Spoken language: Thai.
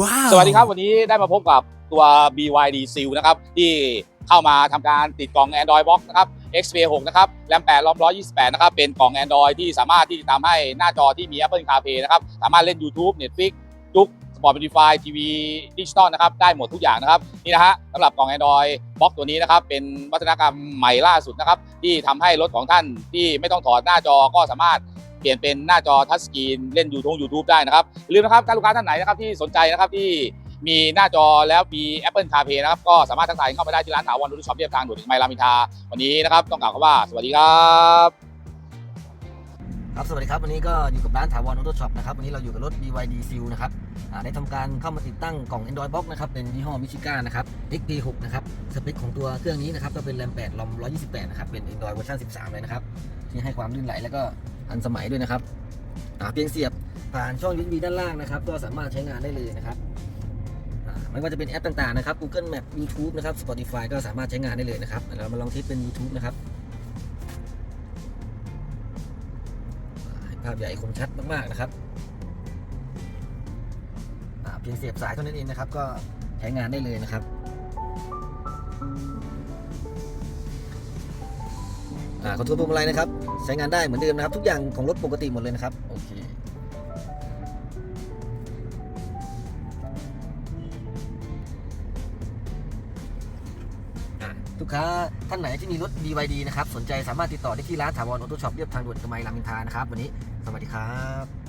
ว้าว สวัสดีครับ วันนี้ได้มาพบกับตัว BYD Seal นะครับ ที่เข้ามาทำการติดกล่อง Android Box นะครับ XP 6 นะครับแรม8รอม128 นะครับ เป็นกล่อง Android ที่สามารถที่จะทำให้หน้าจอที่มี Apple CarPlay นะครับ สามารถเล่น YouTube Netflix จุก Sport Modify ทีวีดิจิตอลนะครับ ได้หมดทุกอย่างนะครับ นี่นะฮะสำหรับกล่อง Android Box ตัวนี้นะครับ เป็นวัฒนธรรมใหม่ล่าสุดนะครับ ที่ทำให้รถของท่านที่ไม่ต้องถอดหน้าจอก็สามารถ ปลี่ยนเป็นหน้าจอทัชสกรีนเล่นยูทงยูทูบได้นะครับลืมนะครับการลูกค้าท่านไหนนะครับที่สนใจนะครับที่มีหน้าจอแล้วมี Apple CarPlay นะครับ ก็สามารถทักทายเข้ามาได้ที่ร้านถาวรดูช็อปเรียบทางด่วนไมล์รามินทาวันนี้นะครับ ต้องกล่าวคำว่าสวัสดีครับ ครับสวัสดีครับวันนี้ก็อยู่กับร้านถาวรออโต้ช็อปนะครับวันนี้เราอยู่กับรถ BYD Seal นะครับได้ทำการเข้ามาติดตั้งกล่อง Android Box นะครับเป็นยี่ห้อมิชิก้านะครับ XP6 นะครับสเปคของตัวเครื่องนี้นะครับก็เป็น RAM 8 ROM 128 นะครับ เป็น Android เวอร์ชัน13 เลยนะครับ ที่ให้ความลื่นไหลแล้วก็ทันสมัยด้วยนะครับเพียงเสียบผ่านช่อง USB ด้านล่างนะครับ ก็สามารถใช้งานได้เลยนะครับไม่ว่าจะเป็นแอปต่างๆนะครับ Google Map YouTube นะครับ Spotify ก็สามารถใช้งานได้เลยนะครับเรามาลองเทสเป็น YouTube นะครับ ภาพใหญ่คมชัดมากๆนะครับเพียงเสียบสายเท่านั้นเองนะครับ ก็ใช้งานได้เลยนะครับอ่าคอนโทรลพวงมาลัยนะครับ ใช้งานได้เหมือนเดิมนะครับ ทุกอย่างของรถปกติหมดเลยนะครับ โอเค ลูกค้าท่านไหนที่มีรถ BYD นะครับ สนใจสามารถติดต่อได้ที่ร้านถาวรออโต้ช็อปเรียบทางด่วนกระไมลามินทานะครับ วันนี้สวัสดีครับ